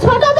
turn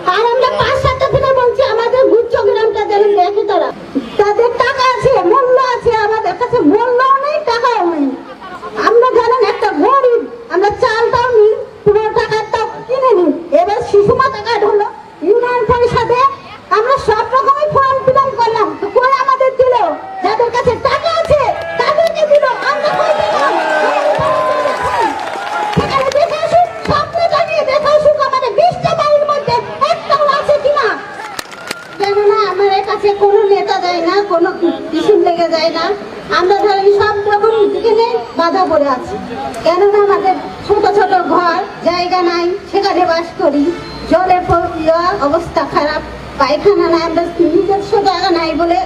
para আছে কোনো নেতা যায় না, কোনো কিছু লেগে যায় না। আমরা ধরেন সব রকম দিকে বাধা পড়ে আছি। কেননা আমাদের ছোট ছোট ঘর, জায়গা নাই, সেখানে বাস করি। জলে অবস্থা খারাপ, পায়খানা নাই, আমরা নিজস্ব জায়গা নাই বলে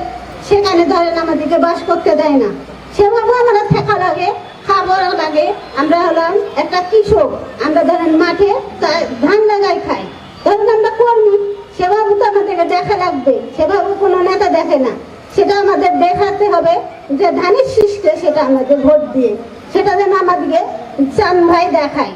সেখানে ধরেন আমাদেরকে বাস করতে দেয় না। সেভাবে আমরা থাকা লাগে খাবার লাগে। আমরা হলাম একটা কৃষক। আমরা ধরেন মাঠে ধান লাগাই খাই। ধরেন আমরা কর্মী। দেখা লাগবে, সেভাবে কোনো নেতা দেখে না। সেটা আমাদের দেখাতে হবে যে ধানের সৃষ্টে সেটা আমাদের ভোট দিয়ে, সেটা যেন আমাদেরকে চান ভাই দেখায়।